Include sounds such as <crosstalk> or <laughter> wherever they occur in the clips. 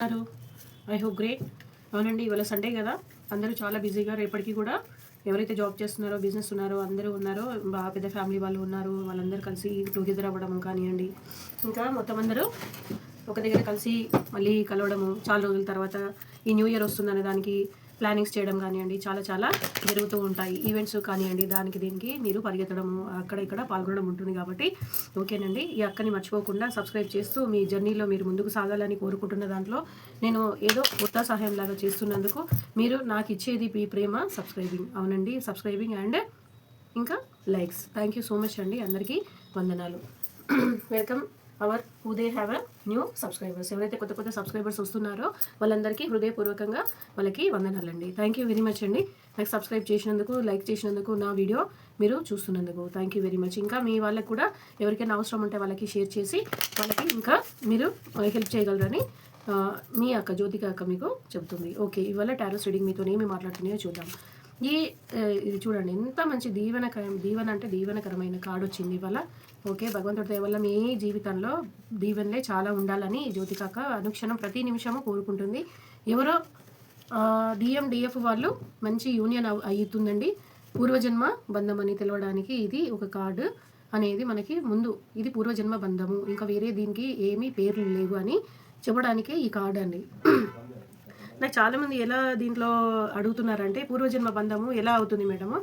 ఉన్నారు I hope great అవునండి ఇవాళ సండే కదా. అందరూ చాలా బిజీగా రేపటికి కూడా ఎవరైతే జాబ్ చేస్తున్నారో బిజినెస్ ఉన్నారో అందరూ ఉన్నారో బాగా పెద్ద ఫ్యామిలీ వాళ్ళు ఉన్నారు వాళ్ళందరూ కలిసి టుగెదర్ అవ్వడం కానివ్వండి ఇంకా మొత్తం అందరూ ఒక దగ్గర కలిసి మళ్ళీ కలవడము చాలా రోజుల తర్వాత ఈ న్యూ ఇయర్ వస్తుందనే దానికి ప్లానింగ్స్ చేయడం కానివ్వండి చాలా చాలా జరుగుతూ ఉంటాయి. ఈవెంట్స్ కానివ్వండి దానికి దీనికి మీరు పరిగెత్తడము అక్కడ ఇక్కడ పాల్గొనడం ఉంటుంది కాబట్టి ఓకేనండి. ఈ అక్కని మర్చిపోకుండా సబ్స్క్రైబ్ చేస్తూ మీ జర్నీలో మీరు ముందుకు సాగాలని కోరుకుంటున్న దాంట్లో నేను ఏదో కొత్త సహాయం లాగా చేస్తున్నందుకు మీరు నాకు ఇచ్చేది మీ ప్రేమ సబ్స్క్రైబింగ్ అవునండి సబ్స్క్రైబింగ్ అండ్ ఇంకా likes thank you so much అండి అందరికీ. వందనాలు. <clears throat> Welcome our who they have a new subscribers. ఎవరైతే కొత్త కొత్త సబ్స్క్రైబర్స్ వస్తున్నారో వాళ్ళందరికీ హృదయపూర్వకంగా వాళ్ళకి వందనాలండి థ్యాంక్ యూ వెరీ మచ్ అండి. నాకు సబ్స్క్రైబ్ చేసినందుకు లైక్ చేసినందుకు నా వీడియో మీరు చూస్తున్నందుకు థ్యాంక్ యూ వెరీ మచ్ ఇంకా మీ వాళ్ళకి కూడా ఎవరికైనా అవసరం ఉంటే వాళ్ళకి షేర్ చేసి వాళ్ళకి ఇంకా మీరు హెల్ప్ చేయగలరని మీ అక్క జ్యోతిక అక్క మీకు చెబుతుంది. ఓకే ఇవాళ టారోస్ రీడింగ్ మీతో ఏమి మాట్లాడుతున్నాయో చూద్దాం. ఈ ఇది చూడండి ఎంత మంచి దీవెనకరం దీవెన అంటే దీవెనకరమైన కార్డు వచ్చింది ఇవాళ. ఓకే భగవంతుడి దయ వల్ల మీ జీవితంలో దీవెనలే చాలా ఉండాలని జ్యోతికాక అనుక్షణం ప్రతి నిమిషము కోరుకుంటుంది. ఎవరో డిఎం డిఎఫ్ వాళ్ళు మంచి యూనియన్ అవుతుందండి పూర్వజన్మ బంధం అని తెలవడానికి ఇది ఒక కార్డు అనేది మనకి ముందు ఇది పూర్వజన్మ బంధము. ఇంకా వేరే దీనికి ఏమీ పేర్లు లేవు అని చెప్పడానికే ఈ కార్డు అండి. నాకు చాలామంది ఎలా దీంట్లో అడుగుతున్నారంటే పూర్వజన్మ బంధము ఎలా అవుతుంది మేడము?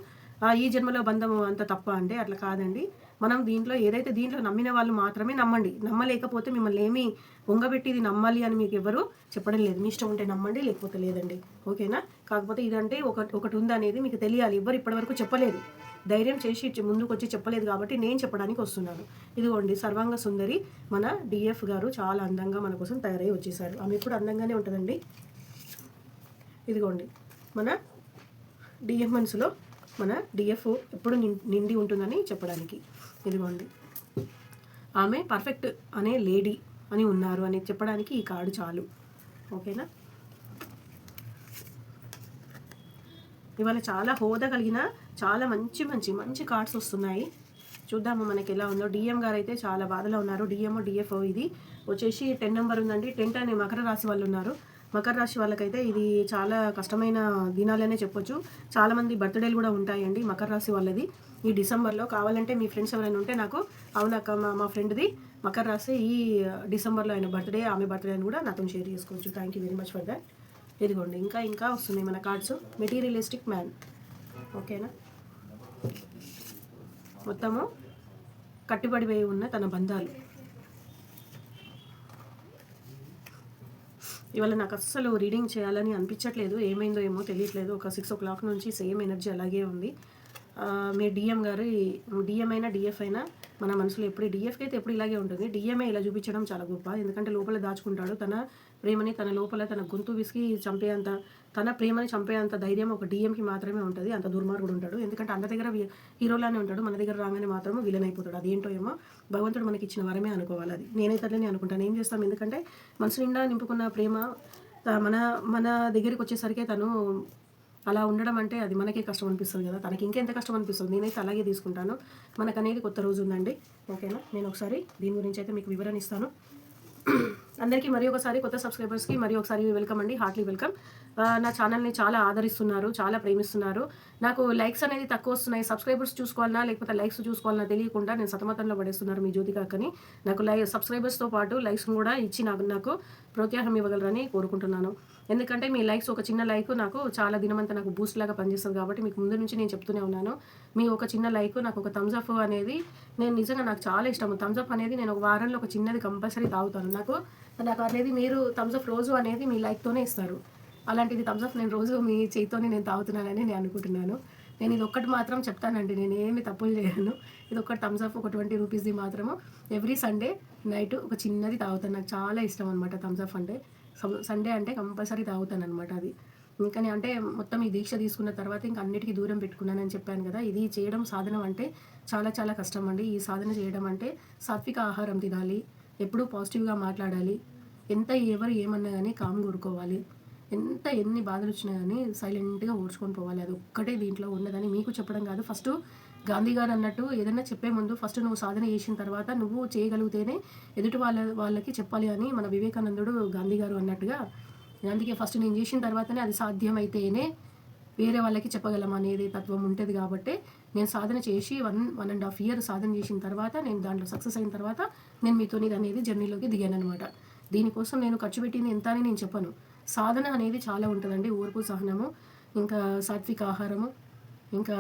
ఈ జన్మలో బంధము అంత తప్ప అంటే అట్లా కాదండి. మనం దీంట్లో ఏదైతే దీంట్లో నమ్మిన వాళ్ళు మాత్రమే నమ్మండి. నమ్మలేకపోతే మిమ్మల్ని ఏమి ఉంగబెట్టి ఇది నమ్మాలి అని మీకు ఎవరు చెప్పడం లేదు. మీ ఇష్టం ఉంటే నమ్మండి లేకపోతే లేదండి. ఓకేనా? కాకపోతే ఇదంటే ఒక ఒకటి ఉంది అనేది మీకు తెలియాలి. ఎవరు ఇప్పటివరకు చెప్పలేదు. ధైర్యం చేసి ముందుకు వచ్చి చెప్పలేదు కాబట్టి నేను చెప్పడానికి వస్తున్నాను. ఇదిగోండి సర్వాంగ సుందరి మన డిఎఫ్ గారు చాలా అందంగా మన కోసం తయారై వచ్చేసారు. ఆమె ఎప్పుడు అందంగానే ఉంటుందండి. ఇదిగోండి. మన డిఎఫ్ మనసులో మన డిఎఫ్ ఎప్పుడు నిండి ఉంటుందని చెప్పడానికి. ఇదిగోండి. ఆమె పర్ఫెక్ట్ అనే లేడీ అని ఉన్నారు అని చెప్పడానికి ఈ కార్డు చాలు. ఓకేనా? ఇవాళ చాలా హోదా కలిగిన చాలా మంచి మంచి మంచి కార్డ్స్ వస్తున్నాయి. చూద్దాము మనకి ఎలా ఉందో. డిఎం గారు అయితే చాలా బాధలో ఉన్నారు. డిఎంఓ డిఎఫ్ఓ ఇది. వచ్చేసి టెన్ నెంబర్ ఉందండి. టెన్ అనే మకర రాశి వాళ్ళు ఉన్నారు. మకర రాశి వాళ్ళకైతే ఇది చాలా కష్టమైన దినాలనే చెప్పొచ్చు. చాలా మంది బర్త్డేలు కూడా ఉంటాయండి మకర రాశి వాళ్ళది. ఈ డిసెంబర్లో కావాలంటే మీ ఫ్రెండ్స్ ఎవరైనా ఉంటే నాకు అవునక్క మా మా ఫ్రెండ్ది మకర రాశి ఈ డిసెంబర్లో ఆయన బర్త్డే ఆమె బర్త్డే అని కూడా నాతో షేర్ చేసుకోవచ్చు. Thank you very much for that ఇదిగోండి ఇంకా ఇంకా వస్తున్నాయి మన కార్డ్స్ మెటీరియలిస్టిక్ మ్యాన్ ఓకేనా మొత్తము కట్టుబడిపోయి ఉన్న తన బంధాలు. ఇవాళ నాకు అస్సలు రీడింగ్ చేయాలని అనిపించట్లేదు. ఏమైందో ఏమో తెలియట్లేదు. ఒక సిక్స్ ఓ క్లాక్ నుంచి సేమ్ ఎనర్జీ అలాగే ఉంది. మీ డిఎం గారు డిఎం అయినా డిఎఫ్ అయినా మన మనసులో ఎప్పుడు డిఎఫ్కి అయితే ఎప్పుడు ఇలాగే ఉంటుంది. డిఎంఏ ఇలా చూపించడం చాలా గొప్ప. ఎందుకంటే లోపల దాచుకుంటాడు. తన ప్రేమని తన లోపల తన గొంతు విసిగి చంపేంత తన ప్రేమని చంపేంత ధైర్యం ఒక డిఎంకి మాత్రమే ఉంటుంది. అంత దుర్మార్గుడు ఉంటాడు. ఎందుకంటే అందరి దగ్గర హీరోలానే ఉంటాడు. మన దగ్గర రాగానే మాత్రం విలన్ అయిపోతాడు. అదేంటో ఏమో భగవంతుడు మనకి ఇచ్చిన వరమే అనుకోవాలి అది. నేనైతే అట్లనే అనుకుంటాను. ఏం చేస్తాం? ఎందుకంటే మనసు నిండా నింపుకున్న ప్రేమ మన మన దగ్గరికి వచ్చేసరికి తను అలా ఉండడం అంటే అది మనకే కష్టం అనిపిస్తుంది కదా. తనకి ఇంకెంత కష్టం అనిపిస్తుంది? నేనైతే అలాగే తీసుకుంటాను. మనకు అనేది కొత్త రోజు ఉందండి. ఓకేనా? నేను ఒకసారి దీని గురించి అయితే మీకు వివరణ ఇస్తాను. <clears throat> అందరికీ మరి ఒకసారి కొత్త సబ్స్క్రైబర్స్కి మరి ఒకసారి వెల్కమ్ అండి. హార్ట్లీ వెల్కమ్ నా ఛానల్ని చాలా ఆదరిస్తున్నారు చాలా ప్రేమిస్తున్నారు. నాకు లైక్స్ అనేది తక్కువ వస్తున్నాయి. సబ్స్క్రైబర్స్ చూసుకోవాలన్నా లేకపోతే లైక్స్ చూసుకోవాలన్నా తెలియకుండా నేను సతమతంలో పడేస్తున్నారు మీ జ్యోతి కాకని నాకు లై సబ్స్క్రైబర్స్తో పాటు లైక్స్ కూడా ఇచ్చి నాకు నాకు ప్రోత్సాహం ఇవ్వగలరని కోరుకుంటున్నాను. ఎందుకంటే మీ లైక్స్ ఒక చిన్న లైక్ నాకు చాలా దినమంతా నాకు బూస్ట్ లాగా పనిచేస్తుంది కాబట్టి మీకు ముందు నుంచి నేను చెప్తూనే ఉన్నాను. మీ ఒక చిన్న లైక్ నాకు ఒక థమ్స్ అప్ అనేది నేను నిజంగా నాకు చాలా ఇష్టం. థమ్స్ అప్ అనేది నేను ఒక వారంలో ఒక చిన్నది కంపల్సరీ తాగుతాను. నాకు నాకు అనేది మీరు థమ్స్ అప్ రోజు అనేది మీ లైక్తోనే ఇస్తారు. అలాంటిది థమ్స్అప్ నేను రోజు మీ చేతితోనే నేను తాగుతున్నానని నేను అనుకుంటున్నాను. నేను ఇది ఒక్కటి మాత్రం చెప్తానండి నేను ఏమి తప్పులు చేయను. ఇది ఒక్కటి థమ్స్అప్ ఒక ట్వంటీ రూపీస్ది మాత్రము. ఎవ్రీ సండే నైట్ ఒక చిన్నది తాగుతాను. నాకు చాలా ఇష్టం అనమాట థమ్స్ అప్ అంటే. సండే అంటే కంపల్సరీ తాగుతాను అనమాట అది. ఇంకా అంటే మొత్తం ఈ దీక్ష తీసుకున్న తర్వాత ఇంకా అన్నిటికీ దూరం పెట్టుకున్నానని చెప్పాను కదా. ఇది చేయడం సాధనం అంటే చాలా చాలా కష్టం అండి. ఈ సాధన చేయడం అంటే సాత్విక ఆహారం తినాలి ఎప్పుడూ పాజిటివ్గా మాట్లాడాలి ఎంత ఎవరు ఏమన్నా కానీ కామ్ కూరుకోవాలి ఎంత ఎన్ని బాధలు వచ్చినా కానీ సైలెంట్గా ఓడ్చుకొని పోవాలి. అది ఒక్కటే దీంట్లో ఉన్నదని మీకు చెప్పడం కాదు. ఫస్ట్ గాంధీ గారు అన్నట్టు ఏదైనా చెప్పే ముందు ఫస్ట్ నువ్వు సాధన చేసిన తర్వాత నువ్వు చేయగలిగితేనే ఎదుటి వాళ్ళ వాళ్ళకి చెప్పాలి అని మన వివేకానందుడు గాంధీ గారు అన్నట్టుగా. అందుకే ఫస్ట్ నేను చేసిన తర్వాతనే అది సాధ్యమైతేనే వేరే వాళ్ళకి చెప్పగలం అనేది తత్వం ఉంటుంది కాబట్టి నేను సాధన చేసి one one and half year సాధన చేసిన తర్వాత నేను దాంట్లో సక్సెస్ అయిన తర్వాత నేను మీతో ఇది అనేది జర్నీలోకి దిగాను అనమాట దీనికోసం నేను ఖర్చు పెట్టింది ఎంత అని నేను చెప్పను. సాధన అనేది చాలా ఉంటుందండి ఓర్పు సహనము ఇంకా సాత్విక ఆహారము ఇంకా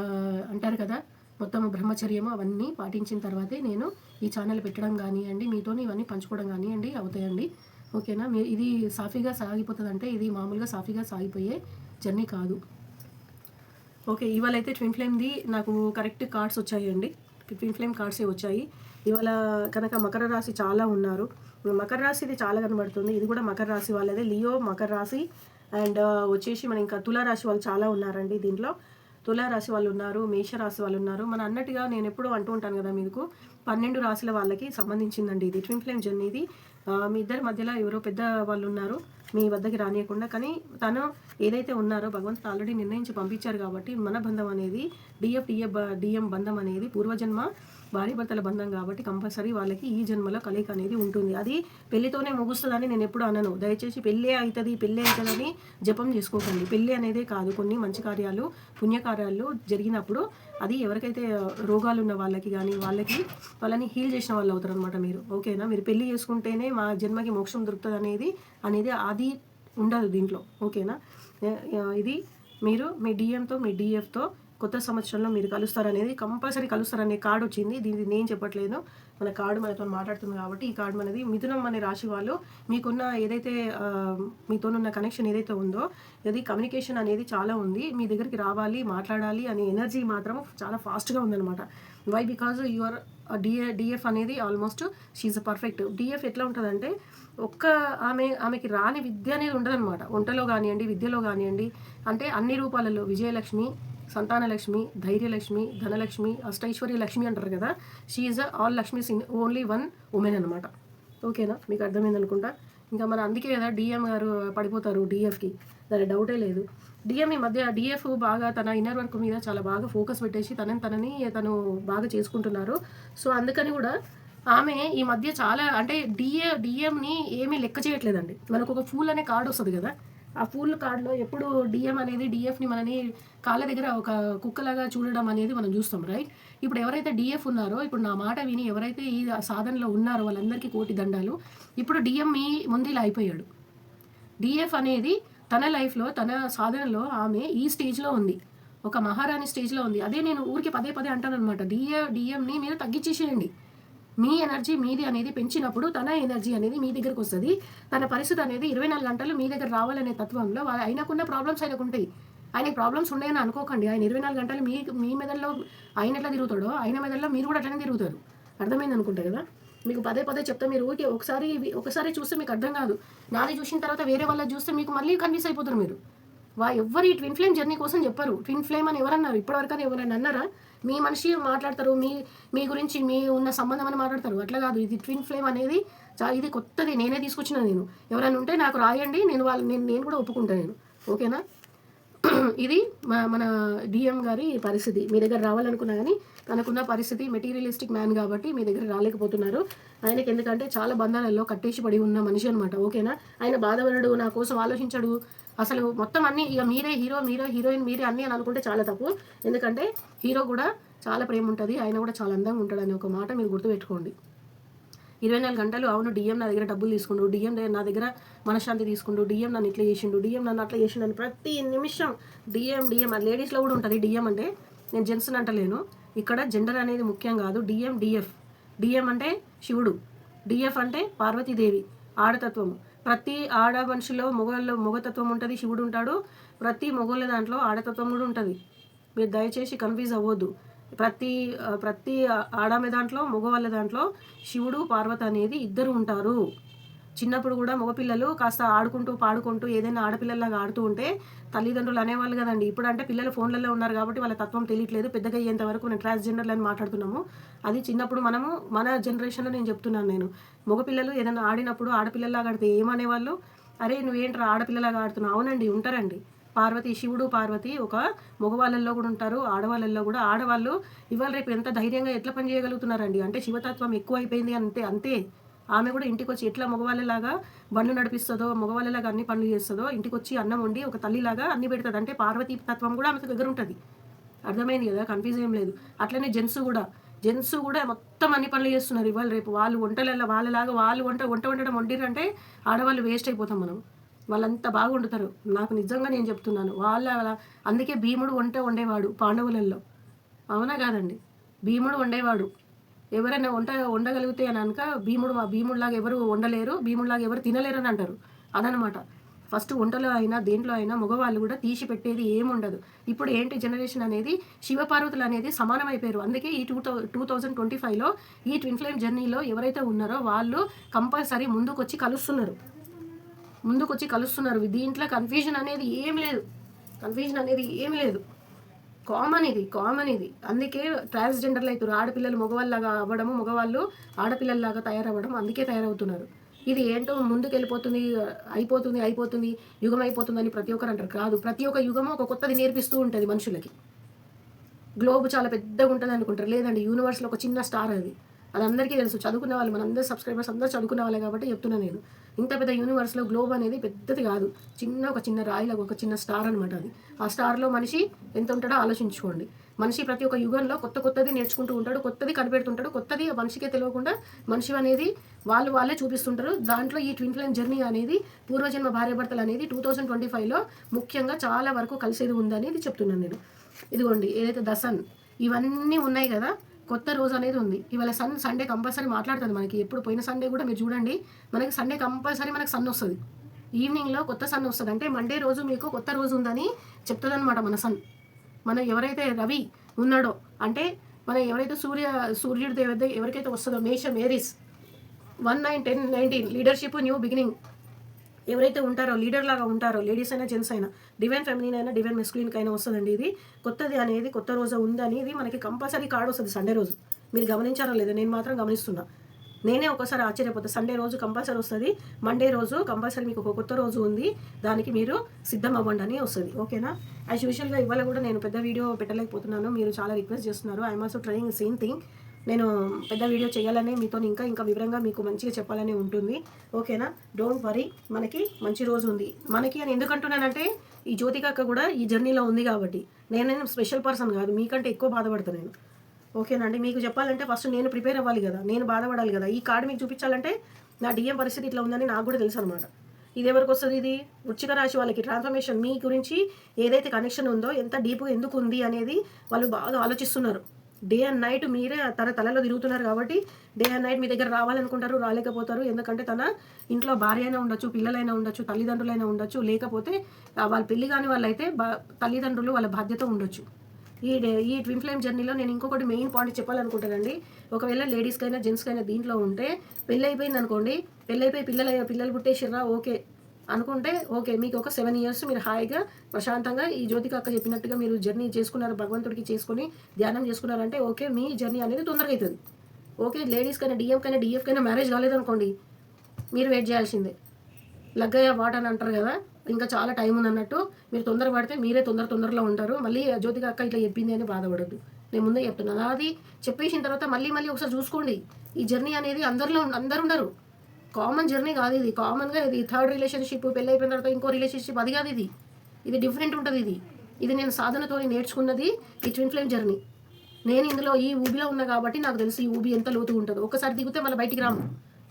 అంటారు కదా మొత్తం బ్రహ్మచర్యము అవన్నీ పాటించిన తర్వాతే నేను ఈ ఛానల్ పెట్టడం కానివ్వండి మీతో ఇవన్నీ పంచుకోవడం కానివ్వండి అవుతాయండి. ఓకేనా? మీ ఇది సాఫీగా సాగిపోతుంది అంటే ఇది మామూలుగా సాఫీగా సాగిపోయే జర్నీ కాదు. ఓకే ఇవాళ అయితే ట్విన్ ఫ్లేమ్ది నాకు కరెక్ట్ కార్డ్స్ వచ్చాయండి. ఫిఫ్టీన్ ఫ్లేమ్ కార్డ్సే వచ్చాయి. ఇవాళ కనుక మకర రాశి చాలా ఉన్నారు. మకర రాశిది చాలా కనబడుతుంది. ఇది కూడా మకర రాశి వాళ్ళదే. లియో మకర రాశి అండ్ వచ్చేసి మన ఇంకా తులారాశి వాళ్ళు చాలా ఉన్నారండి దీంట్లో. తులారాశి వాళ్ళు ఉన్నారు మేష రాశి వాళ్ళు ఉన్నారు. మన అన్నట్టుగా నేను ఎప్పుడూ అంటూ ఉంటాను కదా మీకు పన్నెండు రాశుల వాళ్ళకి సంబంధించిందండి ఇది. ట్విన్ ఫ్లేమ్ జర్నీ ఇది. మీ ఇద్దరి మధ్యలో ఎవరో పెద్ద వాళ్ళు ఉన్నారు. మీ వద్దకి రానియకుండా కానీ తను ఏదైతే ఉన్నారో భగవంతుడు ఆల్రెడీ నిర్ణయించి పంపించారు కాబట్టి మన బంధం అనేది డిఎఫ్ డిఎఫ్ డిఎం బంధం అనేది పూర్వజన్మ భార్య భర్తల బంధం కాబట్టి కంపల్సరీ వాళ్ళకి ఈ జన్మలో కలయిక అనేది ఉంటుంది. అది పెళ్ళితోనే ముగుస్తుందని నేను ఎప్పుడు అనను. దయచేసి పెళ్ళే అవుతుంది పెళ్ళే అవుతుందని జపం చేసుకోకండి. పెళ్ళి అనేదే కాదు. కొన్ని మంచి కార్యాలు పుణ్యకార్యాలు జరిగినప్పుడు అది ఎవరికైతే రోగాలు ఉన్న వాళ్ళకి కానీ వాళ్ళకి వాళ్ళని హీల్ చేసిన వాళ్ళు అవుతారు అనమాట మీరు. ఓకేనా? మీరు పెళ్ళి చేసుకుంటేనే మా జన్మకి మోక్షం దొరుకుతుంది అనేది అనేది అది ఉండదు దీంట్లో. ఓకేనా? ఇది మీరు మీ డిఎంతో మీ డిఎఫ్తో కొత్త సంవత్సరంలో మీరు కలుస్తారనేది కంపల్సరీ కలుస్తారనే కార్డు వచ్చింది. దీనికి నేను చెప్పట్లేదు. మన కార్డు మనతో మాట్లాడుతుంది కాబట్టి ఈ కార్డు మనది. మిథునం అనే రాశి వాళ్ళు మీకున్న ఏదైతే మీతోనున్న కనెక్షన్ ఏదైతే ఉందో ఇది కమ్యూనికేషన్ అనేది చాలా ఉంది. మీ దగ్గరికి రావాలి మాట్లాడాలి అనే ఎనర్జీ మాత్రం చాలా ఫాస్ట్గా ఉందన్నమాట. Why because your DA DF అనేది ఆల్మోస్ట్ షీఈ్ పర్ఫెక్ట్ డిఎఫ్ ఎట్లా ఉంటుందంటే ఒక్క ఆమె ఆమెకి రాని విద్య అనేది ఉండదన్నమాట. వంటలో కానివ్వండి విద్యలో కానివ్వండి అంటే అన్ని రూపాలలో విజయలక్ష్మి సంతానలక్ష్మి ధైర్యలక్ష్మి ధనలక్ష్మి అష్టైశ్వర్య లక్ష్మి అంటారు కదా. She all Lakshmis in only one women అనమాట ఓకేనా మీకు అర్థమైంది అనుకుంటా? ఇంకా మరి అందుకే కదా డిఎం గారు పడిపోతారు డిఎఫ్కి దాని డౌటే లేదు. డిఎం ఈ మధ్య డిఎఫ్ బాగా తన ఇన్నర్ వర్క్ మీద చాలా బాగా ఫోకస్ పెట్టేసి తనని తనని తను బాగా చేసుకుంటున్నారు. సో అందుకని కూడా ఆమె ఈ మధ్య చాలా అంటే డిఏ డిఎంని ఏమీ లెక్క చేయట్లేదండి. మనకు ఒక ఫూల్ అనే కార్డు వస్తుంది కదా. ఆ ఫూల్ కార్డులో ఎప్పుడు డిఎం అనేది డిఎఫ్ని మనని కాళ్ళ దగ్గర ఒక కుక్కలాగా చూడడం అనేది మనం చూస్తాం రైట్ ఇప్పుడు ఎవరైతే డిఎఫ్ ఉన్నారో ఇప్పుడు నా మాట విని ఎవరైతే ఈ సాధనలో ఉన్నారో వాళ్ళందరికీ కోటి దండాలు ఇప్పుడు డిఎం మీ ముందు అయిపోయాడు. డిఎఫ్ అనేది తన లైఫ్లో తన సాధనలో ఆమె ఈ స్టేజ్లో ఉంది. ఒక మహారాణి స్టేజ్లో ఉంది. అదే నేను ఊరికి పదే పదే అంటాను అనమాట డిఏ డిఎంని మీరు తగ్గించేసేయండి. మీ ఎనర్జీ మీది అనేది పెంచినప్పుడు తన ఎనర్జీ అనేది మీ దగ్గరకు వస్తుంది. తన పరిస్థితి అనేది ఇరవై నాలుగు గంటలు మీ దగ్గర రావాలనే తత్వంలో ఆయనకున్న ప్రాబ్లమ్స్ ఆయనకు ఉంటాయి. ఆయనకి ప్రాబ్లమ్స్ ఉన్నాయని అనుకోకండి. ఆయన ఇరవై నాలుగు గంటలు మీ మీ మెదడులో ఆయన ఎట్లా తిరుగుతాడో ఆయన మెదడులో మీరు కూడా అట్లనే తిరుగుతారు. అర్థమైంది అనుకుంటా కదా? మీకు పదే పదే చెప్తా మీరు ఓకే ఒకసారి ఒకసారి చూస్తే మీకు అర్థం కాదు. నాది చూసిన తర్వాత వేరే వాళ్ళ చూస్తే మీకు మళ్ళీ కన్విన్స్ అయిపోతారు మీరు. వా ఎవ్వరు ఈ ట్విన్ ఫ్లేమ్ జర్నీ కోసం చెప్పరు. ట్విన్ ఫ్లేమ్ అని ఎవరన్నారు? ఇప్పటివరకు ఎవరైనా అన్నారా? మీ మనిషి మాట్లాడతారు మీ మీ గురించి మీ ఉన్న సంబంధం అని మాట్లాడతారు. అట్లా కాదు. ఇది ట్విన్ ఫ్లేమ్ అనేది చా ఇది కొత్తది. నేనే తీసుకొచ్చిన నేను. ఎవరైనా ఉంటే నాకు రాయండి. నేను వాళ్ళు నేను నేను కూడా ఒప్పుకుంటాను నేను. ఓకేనా? <clears throat> ఇది మా- మన డిఎం గారి పరిస్థితి. మీ దగ్గర రావాలనుకున్నా కానీ తనకున్న పరిస్థితి మెటీరియలిస్టిక్ మ్యాన్ కాబట్టి మీ దగ్గర రాలేకపోతున్నారు. ఆయనకి ఎందుకంటే చాలా బంధాలలో కట్టేసి పడి ఉన్న మనిషి అనమాట ఓకేనా? ఆయన బాధపడడు నా కోసం ఆలోచించడు. అసలు మొత్తం అన్ని ఇక మీరే హీరో మీరే హీరోయిన్ మీరే అన్ని అని అనుకుంటే చాలా తప్పు. ఎందుకంటే హీరో కూడా చాలా ప్రేమ ఉంటుంది ఆయన కూడా చాలా అందంగా ఉంటాడు అనే ఒక మాట మీరు గుర్తుపెట్టుకోండి. ఇరవై నాలుగు గంటలు అవును డిఎం నా దగ్గర డబ్బులు తీసుకుండు డిఎం నా దగ్గర మనశ్శాంతి తీసుకుండు డిఎం నన్ను ఇట్లా చేసిండు డిఎం నన్ను అట్లా చేసిండు అని ప్రతి నిమిషం డిఎం డిఎం ఆ లేడీస్లో కూడా ఉంటుంది. డిఎం అంటే నేను జెంట్స్ అంటలేను. ఇక్కడ జెండర్ అనేది ముఖ్యం కాదు. DM DF. డిఎం అంటే శివుడు. డిఎఫ్ అంటే పార్వతీదేవి. ఆడతత్వము. ప్రతి ఆడ మనిషిలో మొగల్లో మొగతత్వం ఉంటుంది శివుడు ఉంటాడు. ప్రతి మొగోళ్ళ దాంట్లో ఆడతత్వం కూడా ఉంటుంది. మీరు దయచేసి కన్ఫ్యూజ్ అవ్వద్దు. ప్రతి ప్రతి ఆడామె దాంట్లో మగవాళ్ళ దాంట్లో శివుడు పార్వతి అనేది ఇద్దరు ఉంటారు. చిన్నప్పుడు కూడా మగపిల్లలు కాస్త ఆడుకుంటూ పాడుకుంటూ ఏదైనా ఆడపిల్లలాగా ఆడుతూ ఉంటే తల్లిదండ్రులు అనేవాళ్ళు కదండి. ఇప్పుడు అంటే పిల్లలు ఫోన్లలో ఉన్నారు కాబట్టి వాళ్ళ తత్వం తెలియట్లేదు. పెద్దగా అయ్యేంత వరకు నేను ట్రాన్స్జెండర్లు అని మాట్లాడుతున్నాము. అది చిన్నప్పుడు మనము మన జనరేషన్లో నేను చెప్తున్నాను నేను. మగపిల్లలు ఏదైనా ఆడినప్పుడు ఆడపిల్లలాగా ఆడితే ఏమనేవాళ్ళు? అరే నువ్వేంట్రా ఆడపిల్లలాగా ఆడుతున్నావు? అవునండి ఉంటారండి. పార్వతి శివుడు పార్వతి ఒక మగవాళ్ళల్లో కూడా ఉంటారు ఆడవాళ్ళల్లో కూడా. ఆడవాళ్ళు ఇవాళ రేపు ఎంత ధైర్యంగా ఎట్లా పని చేయగలుగుతున్నారండి? అంటే శివతత్వం ఎక్కువ అయిపోయింది అంతే అంతే. ఆమె కూడా ఇంటికి వచ్చి ఎట్లా మగవాళ్ళలాగా బండ్లు నడిపిస్తుందో మగవాళ్ళలాగా అన్ని పనులు చేస్తుందో ఇంటికి వచ్చి అన్నం వండి ఒక తల్లిలాగా అన్ని పెడుతుంది. అంటే పార్వతీ తత్వం కూడా ఆమెకు దగ్గర ఉంటుంది అర్థమైంది కదా? కన్ఫ్యూజ్ ఏం లేదు. అట్లనే జెంట్స్ కూడా. జెంట్స్ కూడా మొత్తం అన్ని పనులు చేస్తున్నారు ఇవాళ రేపు. వాళ్ళు వంటలలో వాళ్ళలాగా వాళ్ళు వంట వంట వండడం వండిరంటే ఆడవాళ్ళు వేస్ట్ అయిపోతాం మనం. వాళ్ళంతా బాగా వండుతారు నాకు నిజంగా నేను చెప్తున్నాను. వాళ్ళ అందుకే భీముడు వంట వండేవాడు పాండవులలో అవునా కాదండి? భీముడు వండేవాడు. ఎవరైనా వంట వండగలిగితే అని అనక భీముడు మా భీముడిలాగా ఎవరు వండలేరు భీముడిలాగా ఎవరు తినలేరు అని అంటారు. అదనమాట. ఫస్ట్ వంటలో అయినా దేంట్లో అయినా మగవాళ్ళు కూడా తీసి పెట్టేది ఏముండదు. ఇప్పుడు ఏంటి జనరేషన్ అనేది? శివపార్వతులు అనేది సమానం అయిపోయారు అందుకే ఈ two thou two thousand twenty ఫైవ్లో ఈ ట్విన్ ఫ్లేమ్ జర్నీలో ఎవరైతే ఉన్నారో వాళ్ళు కంపల్సరీ ముందుకొచ్చి కలుస్తున్నారు. ముందుకొచ్చి కలుస్తున్నారు. దీంట్లో కన్ఫ్యూజన్ అనేది ఏం లేదు. కన్ఫ్యూజన్ అనేది ఏం లేదు. కామన్ ఇది కామన్ ఇది అందుకే ట్రాన్స్జెండర్లు అవుతారు ఆడపిల్లలు మగవాళ్ళలాగా అవ్వడము మగవాళ్ళు ఆడపిల్లల్లాగా తయారవ్వడం అందుకే తయారవుతున్నారు. ఇది ఏంటో ముందుకు వెళ్ళిపోతుంది అయిపోతుంది అయిపోతుంది యుగం అయిపోతుంది అని ప్రతి ఒక్కరు అంటారు. కాదు ప్రతి ఒక్క యుగము ఒక కొత్తది నేర్పిస్తూ ఉంటుంది మనుషులకి. గ్లోబ్ చాలా పెద్దగా ఉంటుంది అనుకుంటారు లేదండి యూనివర్స్లో ఒక చిన్న స్టార్ అది అది. అందరికీ తెలుసు. చదువుకున్న వాళ్ళు మనందరూ సబ్స్క్రైబర్స్ అందరూ చదువుకున్న వాళ్ళే కాబట్టి చెప్తున్నా నేను. ఇంత పెద్ద యూనివర్స్లో గ్లోబ్ అనేది పెద్దది కాదు. చిన్న ఒక చిన్న రాయిలో ఒక చిన్న స్టార్ అనమాట అది. ఆ స్టార్లో మనిషి ఎంత ఉంటాడో ఆలోచించుకోండి. మనిషి ప్రతి ఒక్క యుగంలో కొత్త కొత్తది నేర్చుకుంటూ ఉంటాడు కొత్తది కనిపెడుతుంటాడు కొత్తది ఆ మనిషికే తెలియకుండా మనిషి అనేది వాళ్ళు వాళ్ళే చూపిస్తుంటారు. దాంట్లో ఈ ట్విన్ ఫ్లేమ్ జర్నీ అనేది పూర్వజన్మ భార్యాభర్తలు అనేది టూ థౌజండ్ ట్వంటీ ఫైవ్లో ముఖ్యంగా చాలా వరకు కలిసేది ఉందని చెప్తున్నాను నేను. ఇదిగోండి ఏదైతే దసన్ ఇవన్నీ ఉన్నాయి కదా కొత్త రోజు అనేది ఉంది. ఇవాళ సన్ సండే కంపల్సరీ మాట్లాడుతుంది మనకి. ఎప్పుడు పోయిన సండే కూడా మీరు చూడండి. మనకి సండే కంపల్సరీ మనకి సన్ వస్తుంది. ఈవినింగ్లో కొత్త సన్ వస్తుంది. అంటే మండే రోజు మీకు కొత్త రోజు ఉందని చెప్తుంది అనమాట మన సన్ మన ఎవరైతే రవి ఉన్నాడో అంటే మన ఎవరైతే సూర్య సూర్యుడి దేవత ఎవరికైతే వస్తుందో మేషం Aries one nine ten nineteen leadership new beginning ఎవరైతే ఉంటారో లీడర్ లాగా ఉంటారో లేడీస్ అయినా జెంట్స్ అయినా డివైన్ ఫెమినిన్ అయినా డివైన్ మెస్కులిన్కి అయినా వస్తుందండి ఇది. కొత్తది అనేది కొత్త రోజు ఉందని ఇది మనకి కంపల్సరీ కార్డు వస్తుంది సండే రోజు. మీరు గమనించారో లేదో నేను మాత్రం గమనిస్తున్నా. నేనే ఒకసారి ఆశ్చర్యపోతా. సండే రోజు కంపల్సరీ వస్తుంది. మండే రోజు కంపల్సరీ మీకు ఒక కొత్త రోజు ఉంది. దానికి మీరు సిద్ధం అవ్వండి అని వస్తుంది. ఓకేనా? యాజ్ యూజువల్గా ఇవాళ కూడా నేను పెద్ద వీడియో పెట్టలేకపోతున్నాను. మీరు చాలా రిక్వెస్ట్ చేస్తున్నారు. I'm also trying same thing నేను పెద్ద వీడియో చేయాలని మీతో ఇంకా ఇంకా వివరంగా మీకు మంచిగా చెప్పాలని ఉంటుంది. ఓకేనా? డోంట్ వరీ మనకి మంచి రోజు ఉంది. మనకి అని ఎందుకంటున్నానంటే ఈ జ్యోతిక కూడా ఈ జర్నీలో ఉంది కాబట్టి. నేను స్పెషల్ పర్సన్ కాదు. మీకంటే ఎక్కువ బాధపడతాను నేను. ఓకేనండి మీకు చెప్పాలంటే ఫస్ట్ నేను ప్రిపేర్ అవ్వాలి కదా. నేను బాధపడాలి కదా. ఈ కార్డు మీకు చూపించాలంటే నా డిఎం పరిస్థితి ఇట్లా ఉందని నాకు కూడా తెలుసు అనమాట ఇది ఎవరికి వస్తుంది ఇది? వృచ్చిక రాశి వాళ్ళకి ట్రాన్స్ఫర్మేషన్ మీ గురించి ఏదైతే కనెక్షన్ ఉందో ఎంత డీప్గా ఎందుకు ఉంది అనేది వాళ్ళు బాగా ఆలోచిస్తున్నారు. డే అండ్ నైట్ మీరే తన తలలో తిరుగుతున్నారు కాబట్టి డే అండ్ నైట్ మీ దగ్గర రావాలనుకుంటారు రాలేకపోతారు. ఎందుకంటే తన ఇంట్లో భార్య అయినా ఉండొచ్చు పిల్లలైనా ఉండొచ్చు తల్లిదండ్రులైనా ఉండొచ్చు. లేకపోతే వాళ్ళు వాళ్ళ పెళ్ళి కాని వాళ్ళైతే బా తల్లిదండ్రులు వాళ్ళ బాధ్యత ఉండొచ్చు. ఈ డే- ఈ ట్విన్ ఫ్లేమ్ జర్నీలో నేను ఇంకొకటి మెయిన్ పాయింట్ చెప్పాలనుకుంటానండి. ఒకవేళ లేడీస్కైనా జెంట్స్కైనా దీంట్లో ఉంటే పెళ్ళి అయిపోయింది అనుకోండి పెళ్ళి అయిపోయి పిల్లలు పిల్లలు పుట్టేసిర్రా ఓకే. అనుకుంటే ఓకే మీకు ఒక సెవెన్ ఇయర్స్ మీరు హాయిగా ప్రశాంతంగా ఈ జ్యోతిక అక్క చెప్పినట్టుగా మీరు జర్నీ చేసుకున్నారు భగవంతుడికి చేసుకుని ధ్యానం చేసుకున్నారంటే ఓకే మీ జర్నీ అనేది తొందరగా అవుతుంది ఓకే లేడీస్కైనా డిఎంకైనా డిఎఫ్కైనా మ్యారేజ్ కాలేదనుకోండి మీరు వెయిట్ చేయాల్సిందే. లగ్గయ్య వాట్ అని అంటారు కదా ఇంకా చాలా టైం ఉంది అన్నట్టు మీరు తొందర పడితే మీరే తొందర తొందరలో ఉంటారు మళ్ళీ జ్యోతిక అక్క ఇట్లా చెప్పింది అని బాధపడద్దు. నేను ముందే చెప్తున్నాను అది చెప్పేసిన తర్వాత మళ్ళీ మళ్ళీ ఒకసారి చూసుకోండి. ఈ జర్నీ అనేది అందరిలో అందరు ఉండరు. కామన్ జర్నీ కాదు ఇది. కామన్గా ఇది థర్డ్ రిలేషన్షిప్ పెళ్ళి అయిపోయిన తర్వాత ఇంకో రిలేషన్షిప్ అది కాదు ఇది. ఇది డిఫరెంట్ ఉంటుంది ఇది. ఇది నేను సాధనతో నేర్చుకున్నది ఈ ట్విన్ ఫ్లేమ్ జర్నీ నేను ఇందులో ఈ ఊబిలో ఉన్నా కాబట్టి నాకు తెలుసు ఈ ఊబి ఎంత లోతు ఉంటుందో. ఒకసారి దిగితే మళ్ళీ బయటికి రాము.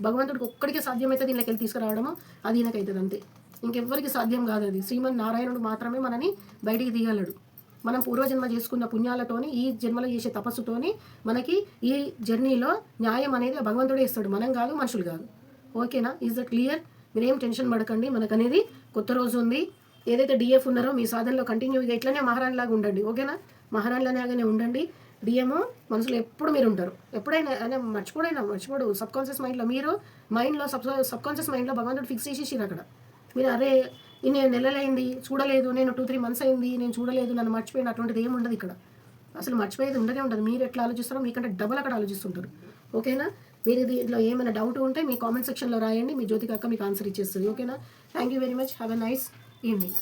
భగవంతుడికి ఒక్కడికే సాధ్యమైతే దీనికి వెళ్ళి తీసుకురావడము అది ఈయనకైతుంది అంతే. ఇంకెవ్వరికి సాధ్యం కాదు అది. శ్రీమన్ నారాయణుడు మాత్రమే మనని బయటికి తీయగలడు మనం పూర్వజన్మ చేసుకున్న పుణ్యాలతోని ఈ జన్మలో చేసే తపస్సుతోని మనకి ఈ జర్నీలో న్యాయం అనేది భగవంతుడే ఇస్తాడు. మనం కాదు మనుషులు కాదు. ఓకేనా? ఈజ్ దట్ క్లియర్ మీరేం టెన్షన్ పడకండి. మనకు అనేది కొత్త రోజు ఉంది. ఏదైతే డిఎఫ్ ఉన్నారో మీ సాధనలో కంటిన్యూగా ఇట్లనే మహారాణి లాగా ఉండండి. ఓకేనా? మహారాణిలాగానే ఉండండి. డిఎం మనసులో ఎప్పుడు మీరు ఉంటారు ఎప్పుడైనా అనే మర్చిపోడైనా మర్చిపోడు. సబ్ కాన్షియస్ మైండ్లో మీరు మైండ్లో సబ్ సబ్ కాన్షియస్ మైండ్లో భగవంతుడు ఫిక్స్ చేసేసారు అక్కడ. మీరు అరే ఇన్ని నెలలైంది చూడలేదు నేను టూ త్రీ మంత్స్ అయింది నేను చూడలేదు నన్ను మర్చిపోయిన అటువంటిది ఏమి ఉండదు ఇక్కడ. అసలు మర్చిపోయేది ఉండనే ఉండదు. మీరు ఎట్లా ఆలోచిస్తారో మీకంటే డబల్ అక్కడ ఆలోచిస్తుంటారు. ఓకేనా? మీరు దీంట్లో ఏమైనా డౌట్ ఉంటే మీ కామెంట్ సెక్షన్లో రాయండి. మీ జ్యోతికక్క మీకు ఆన్సర్ ఇచ్చేస్తుంది. ఓకేనా thank you very much have a nice evening